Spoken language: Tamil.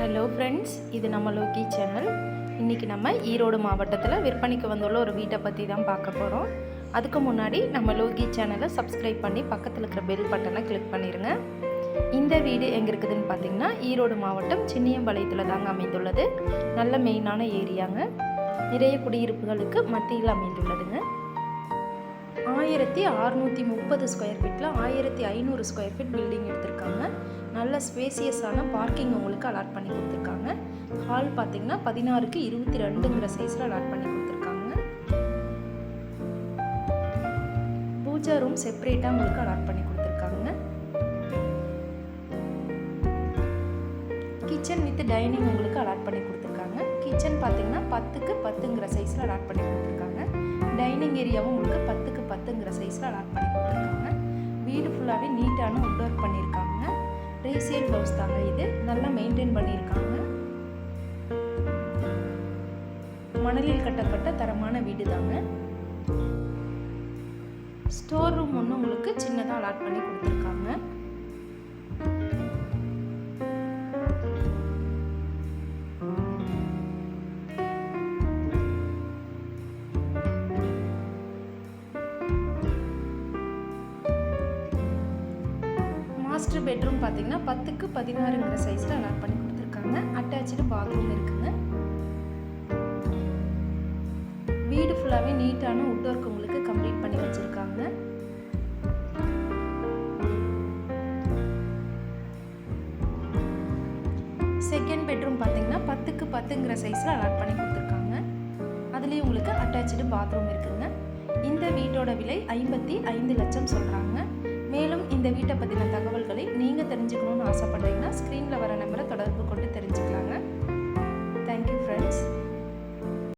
ஹலோ ஃப்ரெண்ட்ஸ் இது நம்ம லோக்கி சேனல் இன்றைக்கி நம்ம ஈரோடு மாவட்டத்தில் விற்பனைக்கு வந்துள்ள ஒரு வீட்டை பற்றி தான் பார்க்க போகிறோம் அதுக்கு முன்னாடி நம்ம லோக்கி சேனலை சப்ஸ்கிரைப் பண்ணி பக்கத்தில் இருக்கிற பெல் பட்டனை கிளிக் பண்ணிடுங்க இந்த வீடு எங்கே இருக்குதுன்னு பார்த்தீங்கன்னா ஈரோடு மாவட்டம் சின்னியம்பாளையத்தில் தாங்க அமைந்துள்ளது. நல்ல மெயினான ஏரியாங்க நிறைய குடியிருப்புகளுக்கு மத்தியில் அமைந்துள்ளதுங்க. ஆயிரத்தி அறுநூற்றி முப்பது ஸ்கொயர் ஃபீட்டில் ஆயிரத்தி ஐநூறு ஸ்கொயர் ஃபீட் பில்டிங் எடுத்திருக்காங்க. நல்ல ஸ்பேசியஸான பார்க்கிங் உங்களுக்கு அலாட் பண்ணி கொடுத்துருக்காங்க. ஹால் பார்த்தீங்கன்னா பதினாறுக்கு இருபத்தி ரெண்டுங்கிற சைஸில் அலாட் பண்ணி கொடுத்துருக்காங்க. பூஜா ரூம் செப்பரேட்டாக உங்களுக்கு அலாட் பண்ணி கொடுத்துருக்காங்க. கிச்சன் வித் டைனிங் உங்களுக்கு அலாட் பண்ணி கொடுத்துருக்காங்க. கிச்சன் பார்த்தீங்கன்னா பத்துக்கு பத்துங்கிற சைஸில் அலாட் பண்ணி கொடுத்துருக்காங்க. டைனிங் ஏரியாவும் உங்களுக்கு பத்துக்கு பத்துங்கிற சைஸில் அலாட் பண்ணி கொடுத்துருக்காங்க. வீடு ஃபுல்லாகவே நீட்டான உட் ஒர்க் பண்ணியிருக்காங்க. ரீசேல் ஹவுஸ் தாங்க இது. நல்லா மெயின்டைன் பண்ணியிருக்காங்க. மணலில் கட்டப்பட்ட தரமான வீடு தாங்க ஸ்டோர் ரூம் ஒன்று உங்களுக்கு மாஸ்டர் பெட்ரூம் பார்த்தீங்கன்னா பத்துக்கு பதினாறுங்கிற சைஸில் அலாட் பண்ணி கொடுத்துருக்காங்க. அட்டாச்சு பாத்ரூம் இருக்குங்க. வீடு ஃபுல்லாகவே நீட்டான உட் ஒர்க் உங்களுக்கு கம்ப்ளீட் பண்ணி வச்சுருக்காங்க. செகண்ட் பெட்ரூம் பார்த்தீங்கன்னா பத்துக்கு பத்துங்கிற சைஸில் அலாட் பண்ணி கொடுத்துருக்காங்க. அதுலேயும் உங்களுக்கு அட்டாச்சு பாத்ரூம் இருக்குங்க. இந்த வீட்டோட விலை ஐம்பத்தி ஐந்து லட்சம் சொல்கிறாங்க மேலும் இந்த வீட்டை பற்றின தகவல்களை நீங்கள் தெரிஞ்சுக்கணும்னு ஆசைப்பட்டீங்கன்னா ஸ்க்ரீனில் வர நம்பரை